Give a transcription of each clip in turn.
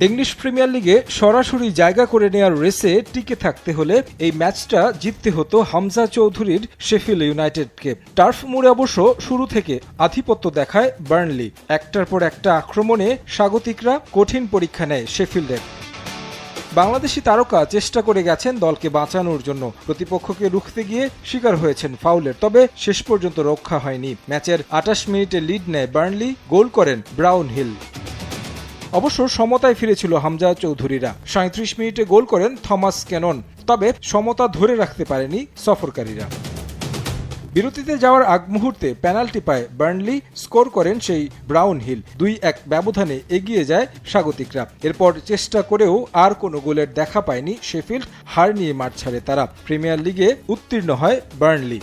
English premier লিগে সরাসরি জায়গা করে নেওয়ার রেসে টিকে থাকতে হলে এই ম্যাচটা জিততে হতো হামজা চৌধুরীর শেফিল ইউনাইটেডকে। টার্ফ মুড়ে অবশ্য শুরু থেকে আধিপত্য দেখায় বার্নলি। একটার পর একটা আক্রমণে স্বাগতিকরা কঠিন পরীক্ষা নেয় শেফিল্ডের। বাংলাদেশি তারকা চেষ্টা করে গেছেন দলকে বাঁচানোর জন্য। প্রতিপক্ষকে রুখতে গিয়ে শিকার হয়েছেন ফাউলের, তবে শেষ পর্যন্ত রক্ষা হয়নি। ম্যাচের আটাশ মিনিটে লিড নেয় বার্নলি, গোল করেন ব্রাউন হিল। অবশ্য সমতায় ফিরেছিল হামজা চৌধুরীরা। সাঁত্রিশ মিনিটে গোল করেন থমাস ক্যানন, তবে সমতা ধরে রাখতে পারেনি সফরকারীরা। বিরতিতে যাওয়ার আগ মুহূর্তে পেনাল্টি পায় বার্নলি, স্কোর করেন সেই ব্রাউন হিল। দুই এক ব্যবধানে এগিয়ে যায় স্বাগতিকরা। এরপর চেষ্টা করেও আর কোনো গোলের দেখা পায়নি শেফিল্ড, হার নিয়ে মাঠ ছাড়ে তারা। প্রিমিয়ার লিগে উত্তীর্ণ হয় বার্নলি।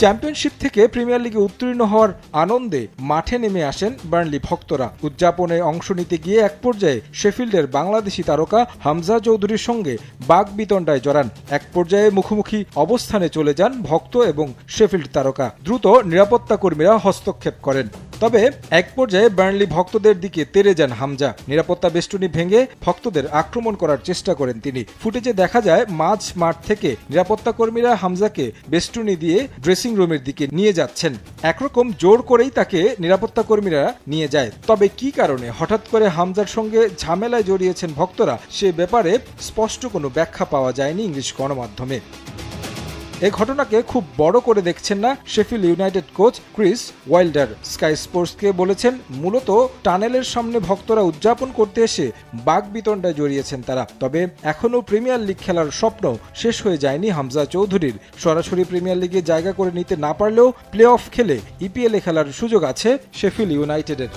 চ্যাম্পিয়নশিপ থেকে প্রিমিয়ার লিগে উত্তীর্ণ হওয়ার আনন্দে মাঠে নেমে আসেন বার্নলি ভক্তরা। উদযাপনে অংশ নিতে গিয়ে এক পর্যায়ে শেফিল্ডের বাংলাদেশি তারকা হামজা চৌধুরীর সঙ্গে বাঘ বিতণ্ডায় জড়ান। এক পর্যায়ে মুখোমুখি অবস্থানে চলে যান ভক্ত এবং শেফিল্ড তারকা। দ্রুত নিরাপত্তা কর্মীরা হস্তক্ষেপ করেন। তবে এক পর্যায়ে বার্নলি ভক্তদের দিকে তেরে যান হামজা। নিরাপত্তা বেষ্টনী ভেঙে ভক্তদের আক্রমণ করার চেষ্টা করেন তিনি। ফুটেজে দেখা যায়, মাঝ মাঠ থেকে নিরাপত্তা কর্মীরা হামজাকে বেষ্টনী দিয়ে ড্রেসিং রুমের দিকে নিয়ে যাচ্ছেন। একরকম জোর করেই তাকে নিরাপত্তা কর্মীরা নিয়ে যায়। তবে কি কারণে হঠাৎ করে হামজার সঙ্গে ঝামেলায় জড়িয়েছেন ভক্তরা, সে ব্যাপারে স্পষ্ট কোনো ব্যাখ্যা পাওয়া যায়নি ইংলিশ গণমাধ্যমে। এ ঘটনাকে খুব বড় করে দেখছেন না Sheffield United coach Chris Wilder. Sky স্পোর্টসকে বলেছেন, মূলত টানেলের সামনে ভক্তরা উদযাপন করতে এসে বাঘ বিতণ্ডায় জড়িয়েছেন তারা। তবে এখনও প্রিমিয়ার লিগ খেলার স্বপ্ন শেষ হয়ে যায়নি হামজা চৌধুরীর। সরাসরি প্রিমিয়ার লিগে জায়গা করে নিতে না পারলেও প্লে অফ খেলে ইপিএলে খেলার সুযোগ আছে শেফিল ইউনাইটেডের।